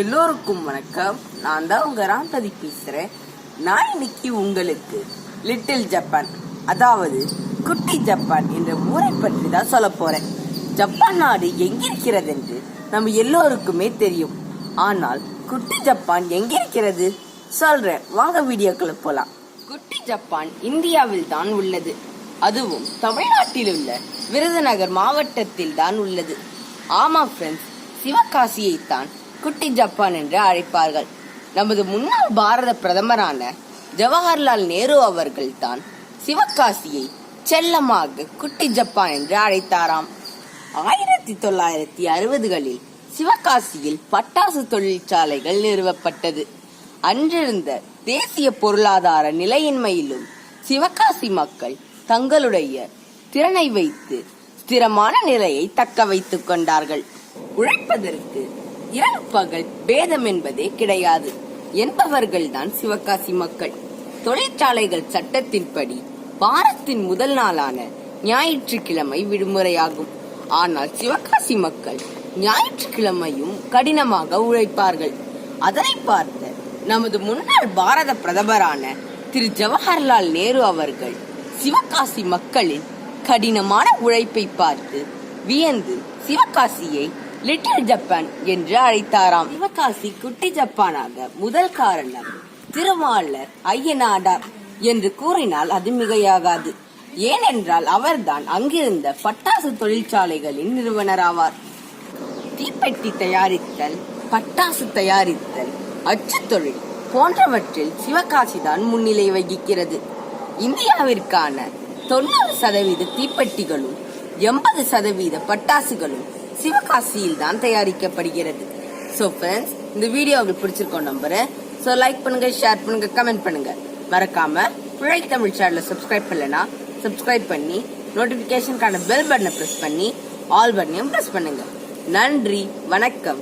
எல்லோருக்கும் வணக்கம். நான் தான் உங்க ராம்பதி பேசுறேன். நான் இன்னைக்கு உங்களுக்கு லிட்டில் ஜப்பான் அதாவது குட்டி ஜப்பான் என்ற ஊரை பற்றி தான் சொல்ல போறேன். ஜப்பான் நாடு எங்கிருக்கிறது என்று நம்ம எல்லோருக்குமே தெரியும். ஆனால் குட்டி ஜப்பான் எங்கிருக்கிறது சொல்றேன். வாங்க வீடியோக்களை போலாம். குட்டி ஜப்பான் இந்தியாவில் தான் உள்ளது. அதுவும் தமிழ்நாட்டில் உள்ள விருதுநகர் மாவட்டத்தில் தான் உள்ளது. ஆமா ஃப்ரெண்ட்ஸ் சிவகாசியை தான் குட்டி ஜப்பான் என்று அழைப்பார்கள். நமது முன்னாள் பாரத பிரதமரான ஜவஹர்லால் நேரு அவர்கள் தான் சிவகாசியை செல்லமாக குட்டி ஜப்பான் என்று அழைத்தாராம். ஆயிரத்தி தொள்ளாயிரத்தி அறுபதுகளில் சிவகாசியில் பட்டாசு தொழிற்சாலைகள் நிறுவப்பட்டது. அன்றிருந்த தேசிய பொருளாதார நிலையின்மையிலும் சிவகாசி மக்கள் தங்களுடைய திறனை வைத்து ஸ்திரமான நிலையை தக்க வைத்துக் கொண்டார்கள். உழைப்பதற்கு இரவு பகல் பேதம் என்பதே கிடையாது. என்பவர்கள்தான் சிவகாசி மக்கள். தொழிற்சாலைகள் சட்டத்தின்படி வாரத்தின் முதல் நாளான ஞாயிற்றுக்கிழமை விடுமுறையாகும். ஆனால் சிவகாசி மக்கள் ஞாயிற்றுக்கிழமையும் கடினமாக உழைப்பார்கள். அதனை பார்த்த நமது முன்னாள் பாரத பிரதமரான திரு ஜவஹர்லால் நேரு அவர்கள் சிவகாசி மக்களின் கடினமான உழைப்பை பார்த்து வியந்து சிவகாசியை லிட்டில் ஜப்பான் என்று அழைத்தாராம். சிவகாசி குட்டி ஜப்பானாக முதல் காரணம் திருமாலர் ஐயனாடார் என்று கூறினால் அது மிகையாகாது. ஏனென்றால் அவர்தான் அங்கிருந்த பட்டாசு தொழிற்சாலைகளின் நிறுவனராவார் தீப்பெட்டி தயாரித்தல் பட்டாசு தயாரித்தல் அச்சு தொழில் போன்றவற்றில் சிவகாசி தான் முன்னிலை வகிக்கிறது. இந்தியாவிற்கான தொண்ணூறு சதவீத தீப்பெட்டிகளும் எண்பது சதவீத பட்டாசுகளும் சிவகாசியில் தான் தயாரிக்கப்படுகிறது. ஸோ ஃப்ரெண்ட்ஸ் இந்த வீடியோ உங்களுக்கு பிடிச்சிருக்கோம் நம்புறேன். ஸோ லைக் பண்ணுங்க ஷேர் பண்ணுங்க கமெண்ட் பண்ணுங்க. மறக்காம பிழை தமிழ் சேனலை சப்ஸ்கிரைப் பண்ணலனா சப்ஸ்கிரைப் பண்ணி நோட்டிபிகேஷனுக்கான பெல் பட்டனை ப்ரெஸ் பண்ணி ஆல் பட்டனையும் ப்ரெஸ் பண்ணுங்க. நன்றி வணக்கம்.